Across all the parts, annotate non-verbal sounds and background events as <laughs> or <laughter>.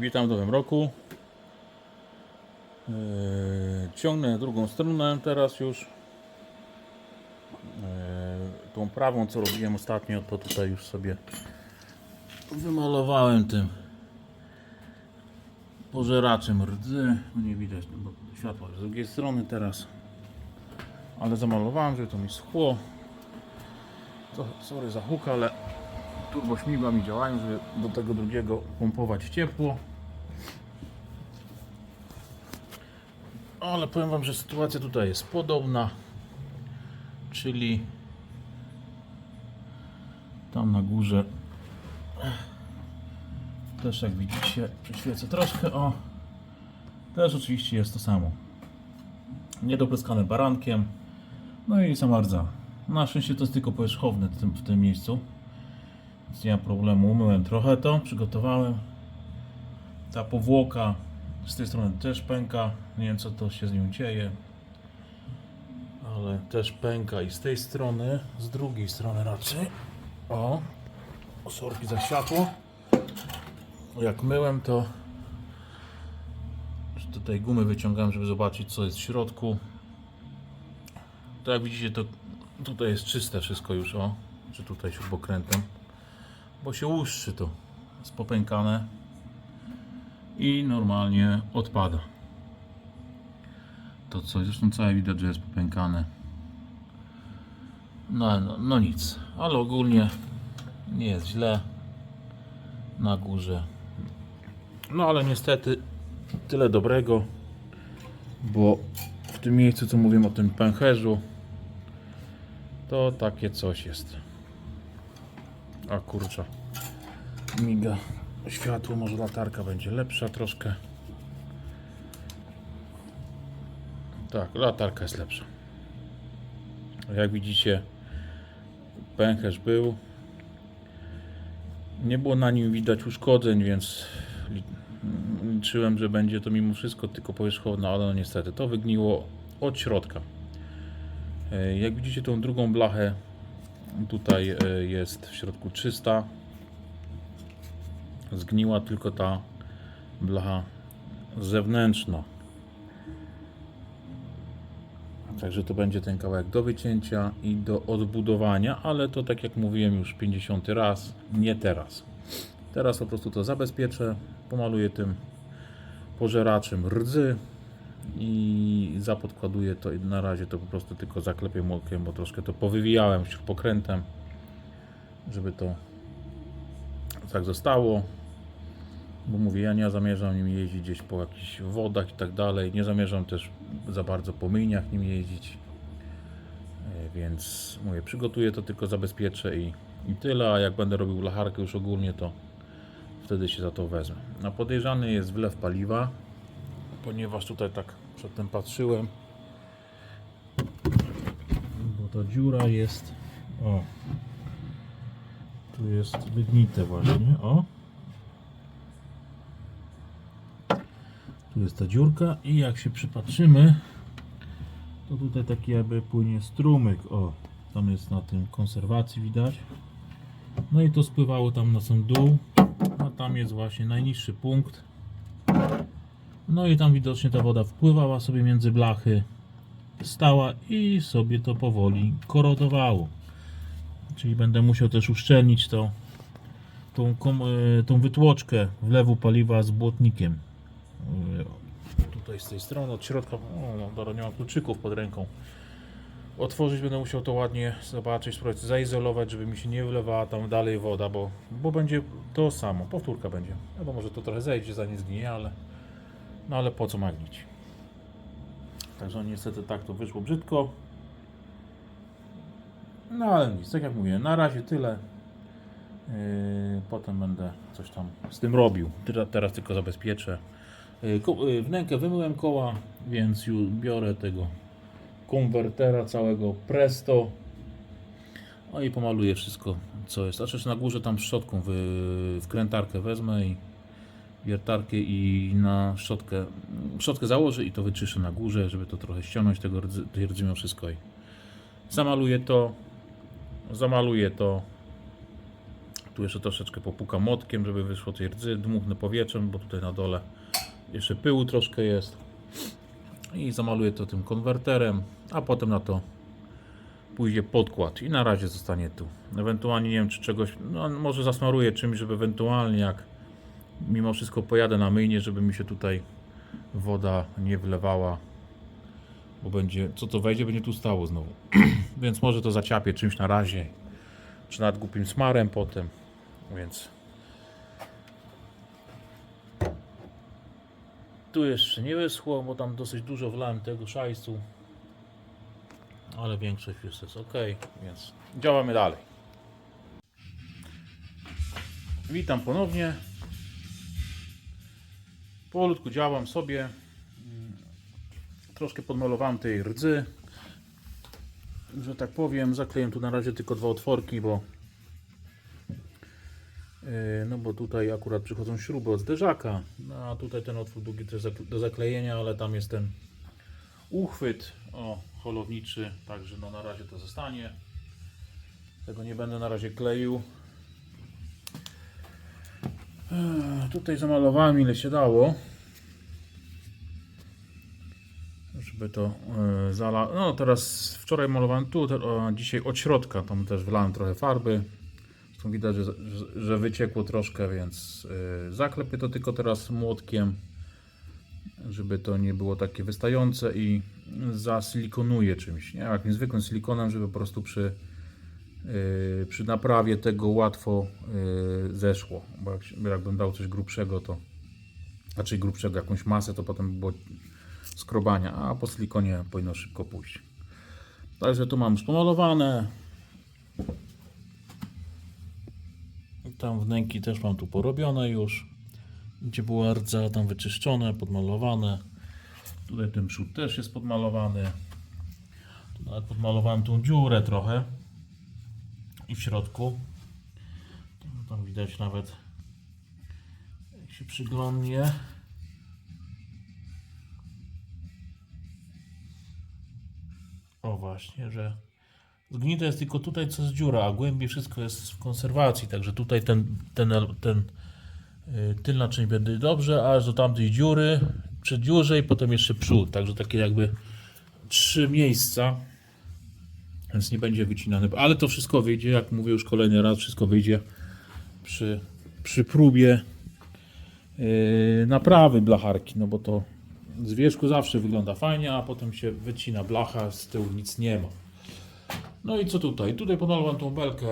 Witam w nowym roku. Yy, ciągnę drugą stronę teraz już. Yy, tą prawą, co robiłem ostatnio, to tutaj już sobie wymalowałem tym pożeraczem rdzy. No nie widać, no bo światła z drugiej strony teraz. Ale zamalowałem, żeby to mi schło. To, sorry za huk, ale turbo śmigła mi działają, żeby do tego drugiego pompować ciepło. Ale powiem Wam, że sytuacja tutaj jest podobna, czyli tam na górze też jak widzicie przeświecę troszkę, o też oczywiście jest to samo. Niedopryskane barankiem. No i sama na szczęście to jest tylko powierzchowne w tym, w tym miejscu. Więc nie ma problemu. Umyłem trochę to, przygotowałem. Ta powłoka z tej strony też pęka. Nie wiem co to się z nią dzieje. Ale też pęka i z tej strony, z drugiej strony raczej. O, sorki za światło. Jak myłem to tutaj gumy wyciągałem, żeby zobaczyć co jest w środku. To jak widzicie to tutaj jest czyste wszystko już, o. Czy tutaj śrubokrętem bo się łuszczy to jest popękane i normalnie odpada. To co, zresztą całe widać, że jest popękane. No, no, no nic, ale ogólnie nie jest źle. Na górze. No ale niestety tyle dobrego bo w tym miejscu co mówiłem o tym pęcherzu to takie coś jest. A kurczę. Miga światło, może latarka będzie lepsza troszkę. Tak, latarka jest lepsza. Jak widzicie, pęcherz był. Nie było na nim widać uszkodzeń, więc li- liczyłem, że będzie to mimo wszystko tylko powierzchowne, ale no niestety to wygniło od środka. E, Jak widzicie tą drugą blachę Tutaj e, jest w środku 300. Zgniła tylko ta blacha zewnętrzna. Także to będzie ten kawałek do wycięcia i do odbudowania, ale to tak jak mówiłem już 50 raz, nie teraz. Teraz po prostu to zabezpieczę, pomaluję tym pożeraczem rdzy i zapodkładuję to na razie to po prostu tylko zaklepię młokiem, bo troszkę to powywijałem śrubokrętem, żeby to tak zostało. Bo mówię, ja nie zamierzam nim jeździć gdzieś po jakichś wodach i tak dalej. Nie zamierzam też za bardzo po myjniach nim jeździć. E, Więc mówię, przygotuję to tylko zabezpieczę i, i tyle, a jak będę robił lacharkę już ogólnie, to wtedy się za to wezmę. A podejrzany jest wlew paliwa ponieważ tutaj tak przedtem patrzyłem, bo ta dziura jest, o, tu jest wygnite właśnie, o. Tu jest ta dziurka i jak się przypatrzymy, to tutaj taki jakby płynie strumyk, o, tam jest na tym konserwacji widać. No i to spływało tam na sam dół, a tam jest właśnie najniższy punkt. No i tam widocznie ta woda wpływała sobie między blachy, stała i sobie to powoli korodowało. Czyli będę musiał też uszczelnić to, tą, e, tą wytłoczkę wlewu paliwa z błotnikiem. E, Tutaj z tej strony, od środka, o, no, dobra, nie mam kluczyków pod ręką. Otworzyć będę musiał to ładnie zobaczyć, spróbować zaizolować, żeby mi się nie wlewała tam dalej woda, bo, bo będzie to samo, powtórka będzie. Wiadomo, że to trochę zejdzie, zanim zginie, ale no ale po co magnić? Także niestety tak to wyszło brzydko. No ale nic, tak jak mówię, na razie tyle. Yy, potem będę coś tam z tym robił. Teraz tylko zabezpieczę. Ko- yy, wnękę wymyłem koła, więc już biorę tego konwertera całego Presto. No i pomaluję wszystko, co jest. Znaczy na górze tam szczotką wy, wkrętarkę wezmę i wiertarkę i na szczotkę, szczotkę założę i to wyczyszę na górze, żeby to trochę ściągnąć tego rdzy, tej rdzy mimo wszystko i zamaluję to, zamaluję to, Tu jeszcze troszeczkę popukam młotkiem, żeby wyszło tej rdzy, dmuchnę powietrzem, bo tutaj na dole jeszcze pyłu troszkę jest. I zamaluję to tym konwerterem, a potem na to pójdzie podkład i na razie zostanie tu. Ewentualnie nie wiem czy czegoś, no może zasmaruję czymś, żeby ewentualnie jak mimo wszystko pojadę na myjnie, żeby mi się tutaj woda nie wlewała, bo będzie, co to wejdzie, będzie tu stało znowu. <clears throat> Więc może to zaciapię czymś na razie, czy nad głupim smarem potem, więc tu jeszcze nie wyschło, bo tam dosyć dużo wlałem tego szajsu ale większość już jest ok, więc działamy dalej. Witam ponownie. Powolutku działam sobie. Troszkę podmalowałem tej rdzy. Że tak powiem, zakleję tu na razie tylko dwa otworki, bo no bo tutaj akurat przychodzą śruby od zderzaka. No a tutaj ten otwór drugi też do zaklejenia, ale tam jest ten uchwyt o holowniczy, także no na razie to zostanie. Tego nie będę na razie kleił. Eee, Tutaj zamalowałem ile się dało. Żeby to e, zala... No teraz wczoraj malowałem tu, a dzisiaj od środka, tam też wlałem trochę farby. Widać, że, że, wyciekło troszkę, więc e, zaklepię to tylko teraz młotkiem żeby to nie było takie wystające i zasilikonuję czymś, nie? Jakimś zwykłym silikonem, żeby po prostu przy, yy, przy naprawie tego łatwo yy, zeszło, bo jakbym dał coś grubszego, to raczej grubszego, jakąś masę, to potem by było skrobania, a po silikonie powinno szybko pójść. Także tu mam już pomalowane. Tam wnęki też mam tu porobione już gdzie była rdza tam wyczyszczone, podmalowane. Tutaj ten przód też jest podmalowany. Tu nawet podmalowałem tą dziurę trochę. I w środku. Tam, tam widać nawet jak się przyglądnie. O właśnie, że zgnite jest tylko tutaj co jest dziura, a głębiej wszystko jest w konserwacji, także tutaj ten, ten, ten Y, tylna część będzie dobrze, aż do tamtej dziury, przy dziurze i potem jeszcze przód, także takie jakby trzy miejsca, więc nie będzie wycinane, ale to wszystko wyjdzie, jak mówię już kolejny raz, wszystko wyjdzie przy, przy próbie yy, naprawy blacharki, no bo to z wierzchu zawsze wygląda fajnie, a potem się wycina blacha, z tyłu nic nie ma. No i co tutaj? Tutaj pomalowałem tą belkę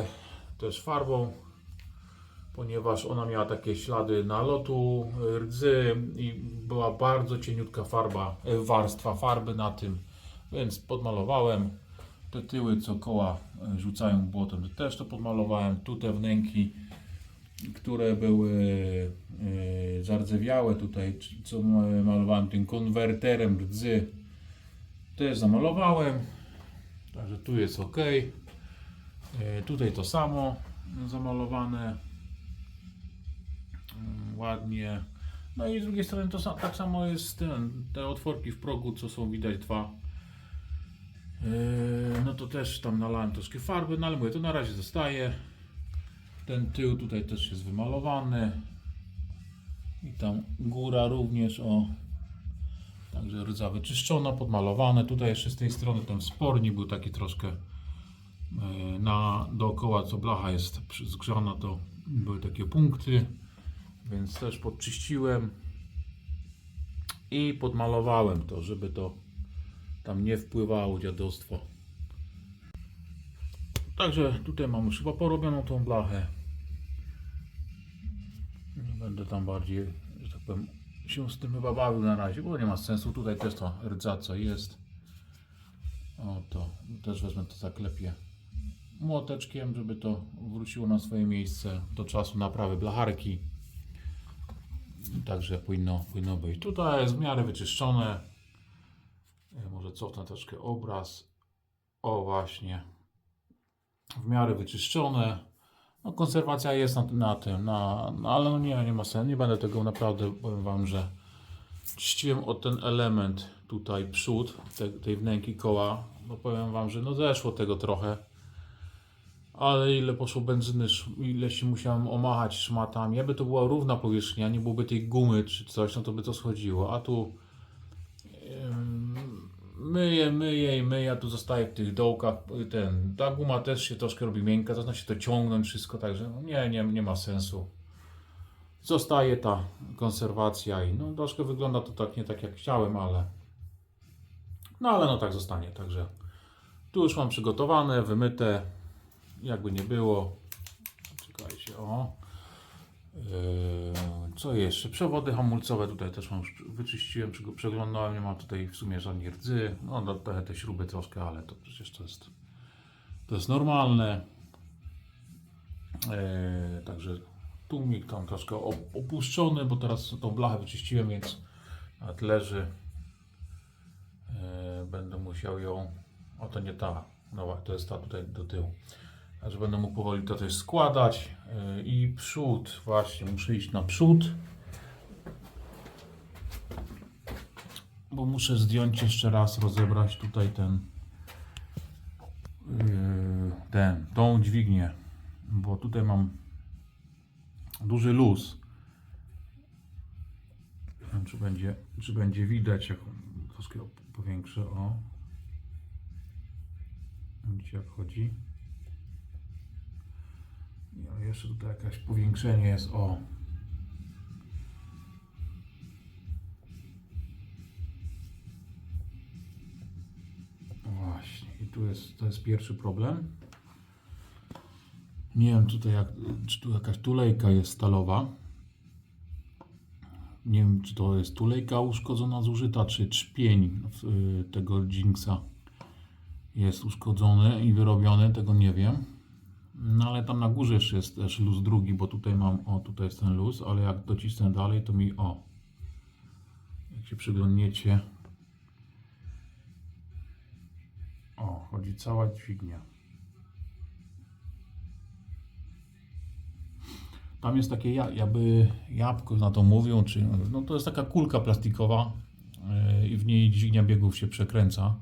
też farbą, ponieważ ona miała takie ślady nalotu y, rdzy i była bardzo cieniutka farba, y, warstwa farby na tym, więc podmalowałem. Te tyły, co koła y, rzucają błotem, też to podmalowałem, tu te wnęki, które były zardzewiałe tutaj, co ma- malowałem tym konwerterem rdzy, też zamalowałem, także tu jest ok, Y, tutaj to samo zamalowane, Mm, ładnie. No i z drugiej strony to tak samo jest ten, te otworki w progu, co są widać dwa. Yy, no to też tam nalałem troszkę farby, no ale mówię, to na razie zostaje. Ten tył tutaj też jest wymalowany. I tam góra również, o. Także rdza wyczyszczona, podmalowane. Tutaj jeszcze z tej strony ten spornik był taki troszkę yy, na dookoła, co blacha jest zgrzana, to były takie punkty więc też podczyściłem i podmalowałem to, żeby to tam nie wpływało dziadostwo. Także tutaj mam już chyba porobioną tą blachę. Nie będę tam bardziej, że tak powiem, się z tym chyba bawił na razie, bo nie ma sensu. Tutaj też to rdza co jest. O to też wezmę to zaklepię młoteczkiem, żeby to wróciło na swoje miejsce do czasu naprawy blacharki. Także powinno, powinno być. Tutaj jest w miarę wyczyszczone. E, Może cofnę troszkę obraz. O właśnie. W miarę wyczyszczone. No, konserwacja jest na, na tym, na, no, ale no nie, nie ma sensu. Nie będę tego naprawdę, powiem Wam, że czyściłem o ten element tutaj przód te, tej wnęki koła. No powiem Wam, że no zeszło tego trochę. Ale ile poszło benzyny, ile się musiałem omachać szmatami. Jakby to była równa powierzchnia, nie byłoby tej gumy czy coś, no to by to schodziło. A tu myję, myję i myję, a tu zostaje w tych dołkach. Ten, ta guma też się troszkę robi miękka, zaczyna się to ciągnąć wszystko, także no nie, nie, nie ma sensu. Zostaje ta konserwacja i no troszkę wygląda to tak nie tak jak chciałem, ale no ale no tak zostanie, także tu już mam przygotowane, wymyte, jakby nie było. Czekajcie, o. Yy, co jeszcze? Przewody hamulcowe tutaj też mam wyczyściłem, przeglądałem, nie ma tutaj w sumie żadnych rdzy. No no, trochę te śruby troszkę, ale to przecież to jest to jest normalne. Yy, także tłumik tam troszkę op- opuszczony, bo teraz tą blachę wyczyściłem, więc nawet leży. Yy, będę musiał ją. O to nie ta. No to jest ta tutaj do tyłu. Także będę mógł powoli to też składać. Yy, I przód, właśnie, muszę iść na przód. Bo muszę zdjąć jeszcze raz, rozebrać tutaj ten. Yy, ten, tą dźwignię. Bo tutaj mam duży luz. Nie wiem, czy będzie, czy będzie widać, jak troszkę powiększę. O. Widzicie, jak chodzi. Jeszcze tutaj jakieś powiększenie jest. O. Właśnie. I tu jest, to jest pierwszy problem. Nie wiem tutaj jak, czy tu jakaś tulejka jest stalowa. Nie wiem czy to jest tulejka uszkodzona, zużyta, czy trzpień y, tego Jinxa jest uszkodzony i wyrobiony, tego nie wiem. No ale tam na górze jeszcze jest też luz drugi, bo tutaj mam, o tutaj jest ten luz, ale jak docisnę dalej to mi, o, jak się przyglądniecie, o, chodzi cała dźwignia. Tam jest takie ja- jakby jabłko, na to mówią, czy no to jest taka kulka plastikowa yy, i w niej dźwignia biegów się przekręca,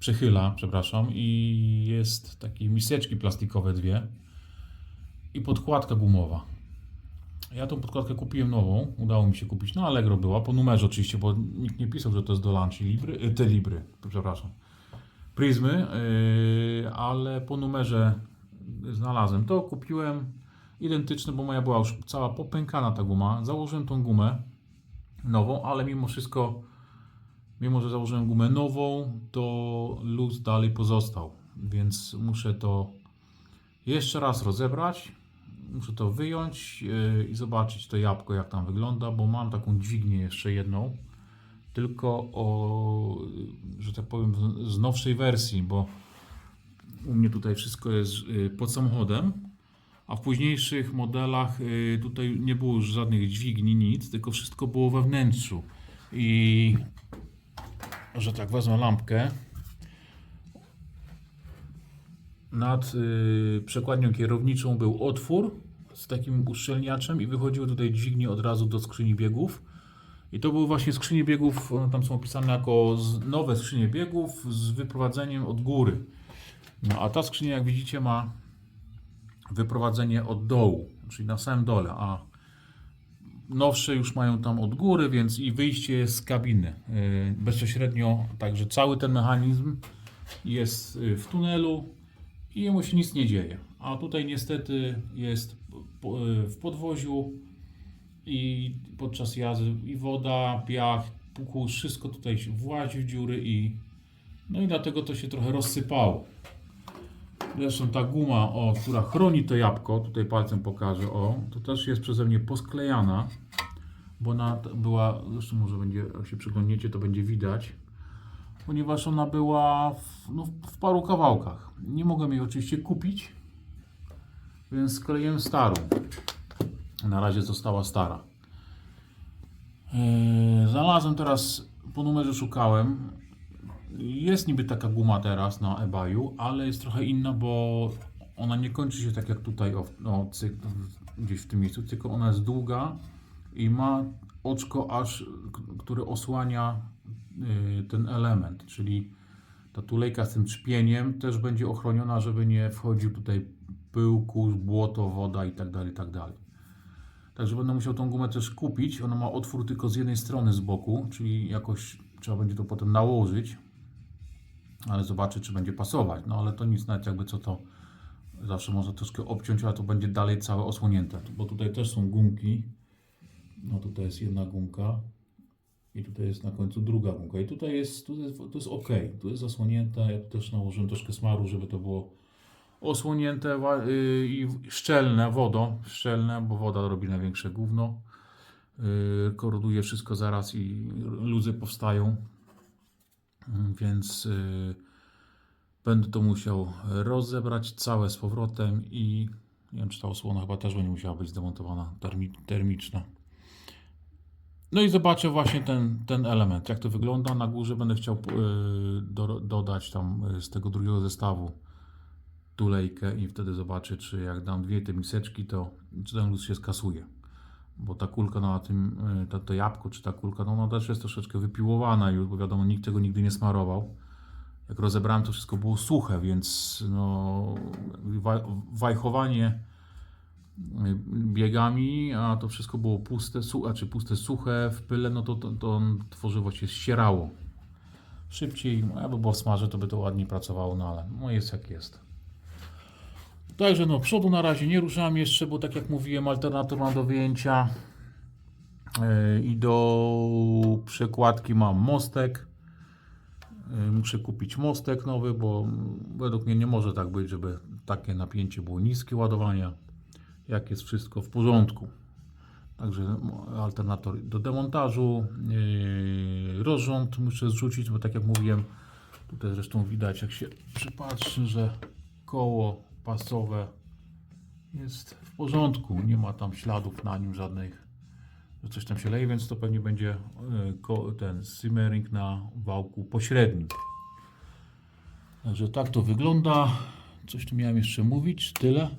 przechyla, przepraszam, i jest takie miseczki plastikowe dwie i podkładka gumowa. Ja tą podkładkę kupiłem nową, udało mi się kupić, na Allegro była, po numerze oczywiście, bo nikt nie pisał, że to jest do Lanci Libry, yy, te Libry, przepraszam, Prizmy, yy, ale po numerze znalazłem to, kupiłem identyczny, bo moja była już cała popękana ta guma. Założyłem tą gumę nową, ale mimo wszystko, mimo że założyłem gumę nową, to luz dalej pozostał, więc muszę to jeszcze raz rozebrać. Muszę to wyjąć yy, i zobaczyć to jabłko, jak tam wygląda, bo mam taką dźwignię jeszcze jedną, tylko o, że tak powiem, z nowszej wersji, bo u mnie tutaj wszystko jest yy, pod samochodem. A w późniejszych modelach y, tutaj nie było już żadnych dźwigni, nic, tylko wszystko było we wnętrzu. I że tak wezmę lampkę. Nad y, przekładnią kierowniczą był otwór z takim uszczelniaczem i wychodziły tutaj dźwignie od razu do skrzyni biegów. I to były właśnie skrzynie biegów, one tam są opisane jako nowe skrzynie biegów z wyprowadzeniem od góry. No a ta skrzynia, jak widzicie, ma wyprowadzenie od dołu, czyli na samym dole, a nowsze już mają tam od góry, więc i wyjście z kabiny yy, bezpośrednio, także cały ten mechanizm jest yy, w tunelu i jemu się nic nie dzieje. A tutaj niestety jest yy, w podwoziu i podczas jazdy i woda, piach, pukus, wszystko tutaj się włazi w dziury i no i dlatego to się trochę rozsypało. Zresztą ta guma, o, która chroni to jabłko, tutaj palcem pokażę, o, to też jest przeze mnie posklejana, bo ona była, zresztą może będzie, jak się przyglądniecie, to będzie widać, ponieważ ona była w, no, w paru kawałkach. Nie mogłem jej oczywiście kupić, więc skleiłem starą. Na razie została stara. Yy, znalazłem teraz, po numerze szukałem, jest niby taka guma teraz na eBayu, ale jest trochę inna, bo ona nie kończy się tak jak tutaj o, o, cyk, gdzieś w tym miejscu, tylko ona jest długa i ma oczko aż, które osłania y, ten element, czyli ta tulejka z tym trzpieniem też będzie ochroniona, żeby nie wchodził tutaj pyłku, błoto, woda i tak dalej, i tak. Także będę musiał tą gumę też kupić. Ona ma otwór tylko z jednej strony z boku, czyli jakoś trzeba będzie to potem nałożyć. Ale zobaczę, czy będzie pasować. No ale to nic, nawet jakby co to zawsze można troszkę obciąć, ale to będzie dalej całe osłonięte. Bo tutaj też są gumki. No tutaj jest jedna gumka. I tutaj jest na końcu druga gumka. I tutaj jest, tutaj jest, jest ok. Tu jest zasłonięte. Ja tu też nałożyłem troszkę smaru, żeby to było osłonięte y, i szczelne wodą. Szczelne, bo woda robi największe gówno. Yy, Koroduje wszystko zaraz i luzy powstają. Więc y, będę to musiał rozebrać całe z powrotem i nie wiem, czy ta osłona chyba też będzie musiała być zdemontowana termi, termiczna. No i zobaczę właśnie ten, ten element, jak to wygląda. Na górze będę chciał y, do, dodać tam y, z tego drugiego zestawu tulejkę i wtedy zobaczę, czy jak dam dwie te miseczki, to czy ten luz się skasuje. Bo ta kulka na tym, y, to, to jabłko, czy ta kulka, no ona też jest troszeczkę wypiłowana już, bo wiadomo, nikt tego nigdy nie smarował. Jak rozebrałem, to wszystko było suche, więc no, wa- wajchowanie y, biegami, a to wszystko było puste, su- czy puste, suche w pyle, no to, to, to tworzywo się ścierało. Szybciej, jakby było w smarze, to by to ładniej pracowało, no ale no jest jak jest. Także no, przodu na razie nie ruszam jeszcze, bo tak jak mówiłem, alternator mam do wyjęcia yy, i do przekładki mam mostek. Yy, Muszę kupić mostek nowy, bo według mnie nie może tak być, żeby takie napięcie było niskie ładowania, jak jest wszystko w porządku. Także alternator do demontażu, yy, rozrząd muszę zrzucić, bo tak jak mówiłem, tutaj zresztą widać, jak się przypatrzy, że koło pasowe jest w porządku, nie ma tam śladów na nim żadnych, że coś tam się leje, więc to pewnie będzie ko- ten simmering na wałku pośrednim. Także tak to wygląda. Coś tu miałem jeszcze mówić, tyle.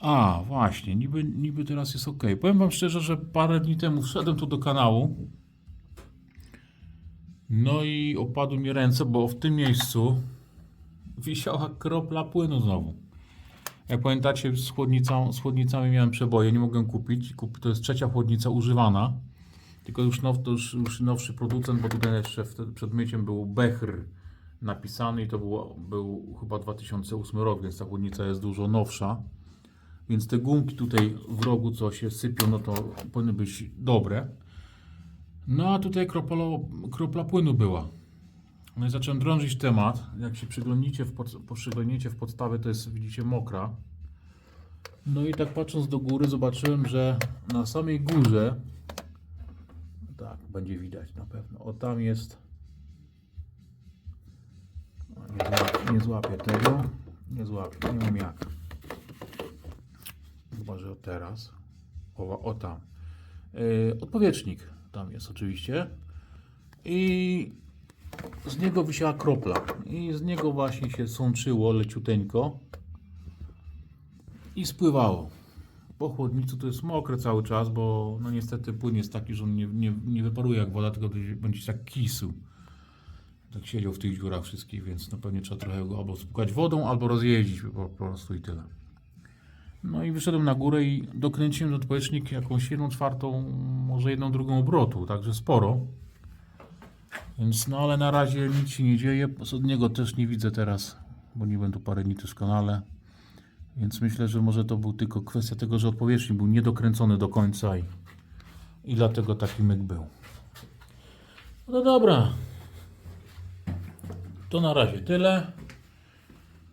A, właśnie, niby, niby teraz jest ok. Powiem Wam szczerze, że parę dni temu wszedłem tu do kanału. No i opadły mi ręce, bo w tym miejscu wisiała kropla płynu znowu. Jak pamiętacie, z, chłodnicą, z chłodnicami miałem przeboje, nie mogłem kupić. Kup, to jest trzecia chłodnica używana. Tylko już, now, to już, już nowszy producent, bo tutaj jeszcze wtedy przed myciem był Bechr napisany i to było, był chyba 2008 rok, więc ta chłodnica jest dużo nowsza. Więc te gumki tutaj w rogu, co się sypią, no to powinny być dobre. No a tutaj kropla, kropla płynu była. No i zacząłem drążyć temat. Jak się przyglądniecie w, pod, w podstawę, to jest, widzicie, mokra. No i tak patrząc do góry, zobaczyłem, że na samej górze, tak, będzie widać na pewno, o tam jest, nie, złapię, nie złapię tego, nie złapię, nie wiem jak. Chyba, że teraz. O, o tam. Yy, odpowietrznik tam jest oczywiście. I z niego wisiała kropla. I z niego właśnie się sączyło leciuteńko. I spływało. Po chłodnicu to jest mokre cały czas, bo no niestety płyn jest taki, że on nie, nie, nie wyparuje jak woda, tylko będzie, będzie tak kisł. Tak siedział w tych dziurach wszystkich, więc no pewnie trzeba trochę go albo spłukać wodą, albo rozjeździć po, po prostu i tyle. No i wyszedłem na górę i dokręciłem do odpowietrznik jakąś jedną czwartą, może jedną drugą obrotu, także sporo. Więc no ale na razie nic się nie dzieje, od niego też nie widzę teraz, bo nie będę tu parę dni też kanale. Więc myślę, że może to był tylko kwestia tego, że odpowietrznik był niedokręcony do końca i, i dlatego taki myk był. No dobra. To na razie tyle.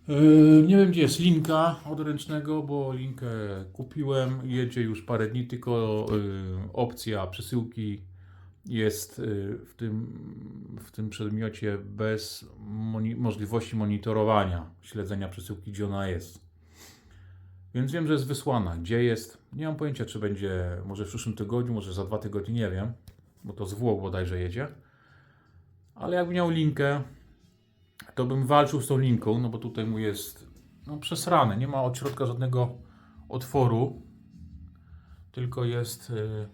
Yy, nie wiem gdzie jest linka od ręcznego, bo linkę kupiłem, jedzie już parę dni, tylko yy, opcja przesyłki jest yy, w tym, w tym przedmiocie bez moni- możliwości monitorowania, śledzenia przesyłki, gdzie ona jest. Więc wiem, że jest wysłana. Gdzie jest? Nie mam pojęcia, czy będzie może w przyszłym tygodniu, może za dwa tygodnie, nie wiem, bo to z Włoch bodajże jedzie. Ale jakby miał linkę, to bym walczył z tą linką, no bo tutaj mu jest no, przesrane. Nie ma od środka żadnego otworu, tylko jest y,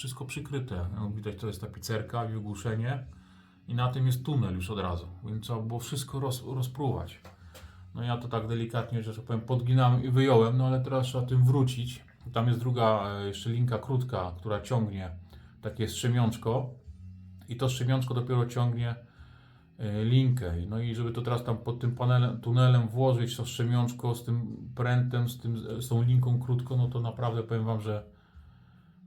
wszystko przykryte. No, widać, to jest tapicerka i ogłuszenie i na tym jest tunel już od razu, więc trzeba było wszystko roz, rozpruwać. No ja to tak delikatnie, że tak powiem, podginałem i wyjąłem, no ale teraz trzeba tym wrócić. Tam jest druga e, jeszcze linka krótka, która ciągnie takie strzemiączko i to strzemiączko dopiero ciągnie e, linkę. No i żeby to teraz tam pod tym panelem, tunelem włożyć to strzemiączko z tym prętem, z, tym, z tą linką krótką, no to naprawdę powiem Wam, że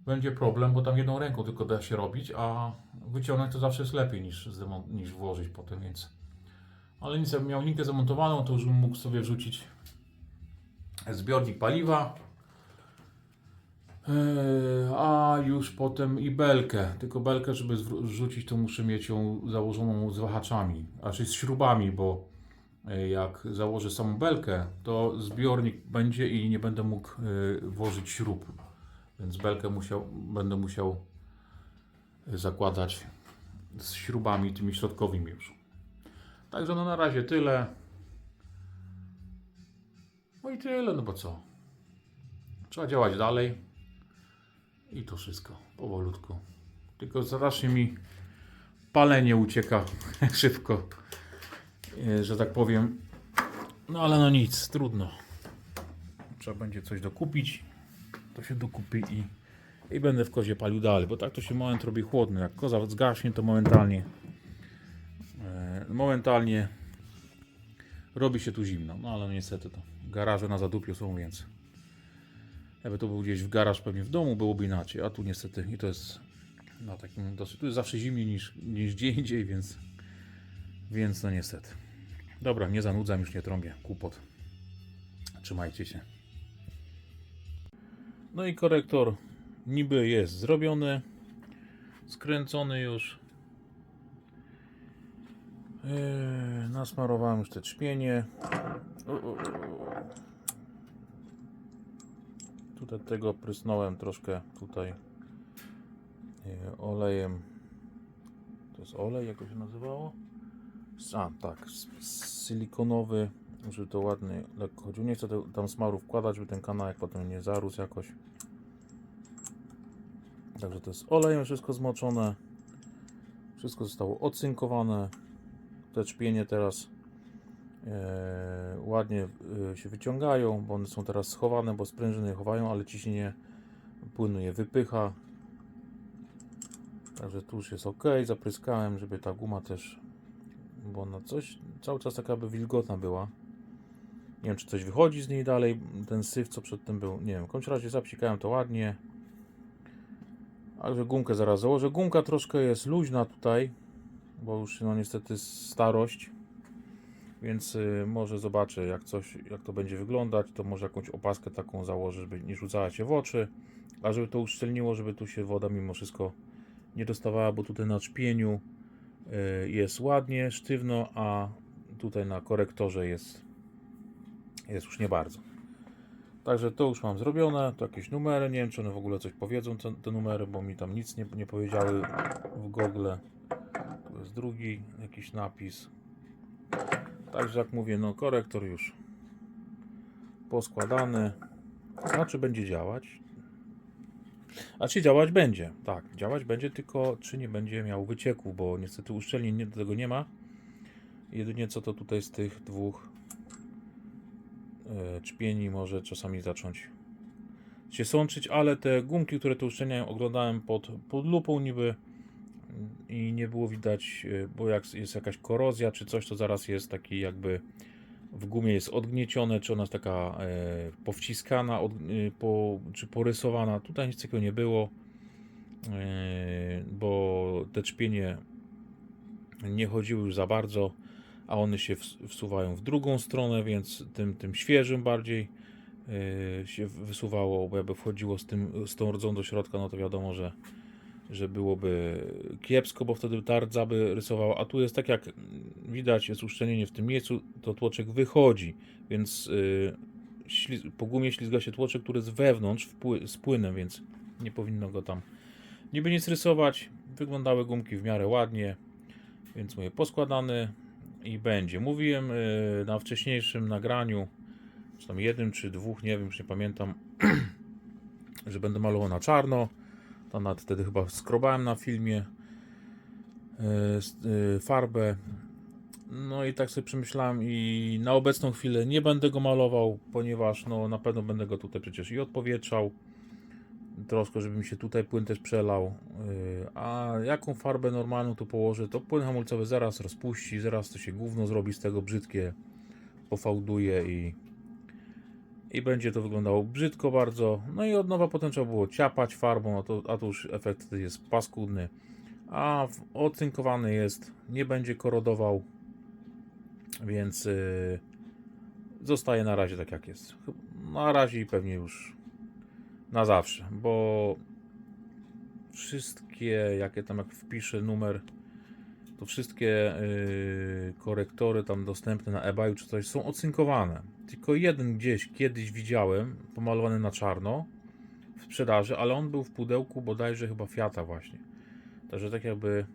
będzie problem, bo tam jedną ręką tylko da się robić, a wyciągnąć to zawsze jest lepiej niż, niż włożyć potem, więc ale nic, jakbym miał linkę zamontowaną, to już bym mógł sobie wrzucić zbiornik paliwa, Eee, a już potem i belkę. Tylko belkę, żeby wrzucić, to muszę mieć ją założoną z wahaczami, znaczy z śrubami, bo e, jak założę samą belkę, to zbiornik będzie i nie będę mógł e, włożyć śrub. Więc belkę musiał, będę musiał e, zakładać z śrubami tymi środkowymi już. Także no na razie tyle. No i tyle, no bo co? Trzeba działać dalej. I to wszystko, powolutku. Tylko strasznie mi palenie ucieka <laughs> szybko, e, że tak powiem. No ale no nic, trudno. Trzeba będzie coś dokupić. To się dokupi i, i będę w kozie palił dalej, bo tak to się moment robi chłodny. Jak koza zgaśnie, to momentalnie e, momentalnie robi się tu zimno. No ale niestety to garaże na zadupiu są, więc jakby to był gdzieś w garaż pewnie w domu, byłoby inaczej, a tu niestety i to jest na takim dosyć, tu jest zawsze zimniej niż, niż gdzie indziej, więc więc no niestety. Dobra, nie zanudzam, już nie trąbię, kłopot. Trzymajcie się. No i korektor niby jest zrobiony, skręcony już. Eee, nasmarowałem już te trzpienie. Tutaj tego prysnąłem troszkę tutaj e, olejem. To jest olej, jak to się nazywało? A, tak, silikonowy, żeby to ładnie lekko chodziło. Nie chcę tam smaru wkładać, żeby ten kanałek potem nie zarósł jakoś. Także to jest olejem wszystko zmoczone. Wszystko zostało ocynkowane. Te czpienie teraz e, ładnie e, się wyciągają, bo one są teraz schowane, bo sprężyny je chowają, ale ciśnienie płynu je wypycha. Także tu już jest ok. Zapryskałem, żeby ta guma też, bo ona coś cały czas taka by wilgotna była. Nie wiem, czy coś wychodzi z niej dalej, ten syf, co przedtem był. Nie wiem, w każdym razie zapsikałem to ładnie. Także gumkę zaraz założę. Gumka troszkę jest luźna tutaj, bo już no niestety starość. Więc y, może zobaczę jak coś, jak to będzie wyglądać, to może jakąś opaskę taką założę, żeby nie rzucała się w oczy, a żeby to uszczelniło, żeby tu się woda mimo wszystko nie dostawała, bo tutaj na czpieniu y, jest ładnie, sztywno, a tutaj na korektorze jest, jest już nie bardzo. Także to już mam zrobione, to jakieś numery, nie wiem czy one w ogóle coś powiedzą te, te numery, bo mi tam nic nie, nie powiedziały w Google. Tu jest drugi jakiś napis. Także jak mówię, no korektor już poskładany. A czy będzie działać? A czy działać będzie? Tak, działać będzie, tylko czy nie będzie miał wycieku, bo niestety uszczelnień nie- do tego nie ma. Jedynie co to tutaj z tych dwóch czpieni może czasami zacząć się sączyć, ale te gumki, które to uszczelniają, oglądałem pod, pod lupą niby i nie było widać, e, bo jak jest jakaś korozja czy coś, to zaraz jest taki jakby w gumie jest odgniecione, czy ona jest taka e, powciskana, od, e, po, czy porysowana. Tutaj nic takiego nie było, e, bo te czpienie nie chodziły już za bardzo, a one się ws- wsuwają w drugą stronę, więc tym, tym świeżym bardziej e, się wysuwało, bo jakby wchodziło z, tym, z tą rdzą do środka, no to wiadomo, że że byłoby kiepsko, bo wtedy ta rdza by rysowała, a tu jest tak jak widać, jest uszczelnienie w tym miejscu, to tłoczek wychodzi, więc śliz- po gumie ślizga się tłoczek, który jest wewnątrz wpły- z płynem, więc nie powinno go tam niby nic rysować. Wyglądały gumki w miarę ładnie, więc mówię poskładany i będzie. Mówiłem yy, na wcześniejszym nagraniu, czy tam jednym czy dwóch, nie wiem, już nie pamiętam, <clears throat> że będę malował na czarno. To nawet wtedy chyba skrobałem na filmie s- e, farbę. No i tak sobie przemyślałem i na obecną chwilę nie będę go malował, ponieważ no na pewno będę go tutaj przecież i odpowietrzał. Troszkę, żeby mi się tutaj płyn też przelał. Yy, A jaką farbę normalną tu położę, to płyn hamulcowy zaraz rozpuści, zaraz to się gówno zrobi z tego brzydkie, pofałduje i i będzie to wyglądało brzydko bardzo. No i od nowa potem trzeba było ciapać farbą, a to, a to już efekt jest paskudny. A ocynkowany jest, nie będzie korodował, więc yy, zostaje na razie tak jak jest. Na razie pewnie już na zawsze, bo wszystkie, jakie tam jak wpiszę numer, to wszystkie yy, korektory tam dostępne na eBayu czy coś są ocynkowane. Tylko jeden gdzieś kiedyś widziałem, pomalowany na czarno w sprzedaży, ale on był w pudełku bodajże chyba Fiata właśnie. Także tak jakby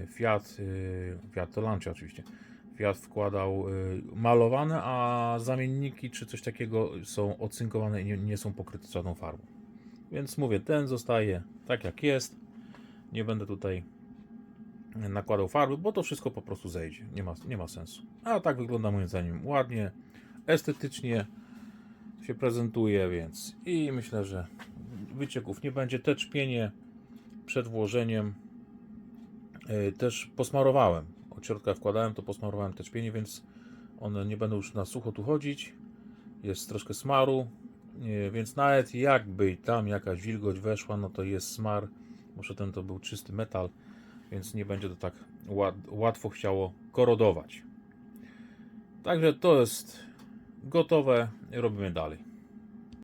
yy, Fiat, yy, Fiat to Lancia oczywiście, Fiat wkładał yy, malowane, a zamienniki czy coś takiego są ocynkowane i nie, nie są pokryte żadną farbą. Więc mówię, ten zostaje tak jak jest. Nie będę tutaj nakładał farby, bo to wszystko po prostu zejdzie. Nie ma, nie ma sensu. A tak wygląda moim zdaniem ładnie, estetycznie się prezentuje, więc i myślę, że wycieków nie będzie. Te czpienie przed włożeniem y, też posmarowałem. Od środka wkładałem, to posmarowałem te czpienie, więc one nie będą już na sucho tu chodzić. Jest troszkę smaru, więc nawet jakby tam jakaś wilgoć weszła, no to jest smar. Może ten to był czysty metal, więc nie będzie to tak łat, łatwo chciało korodować. Także to jest gotowe, robimy dalej.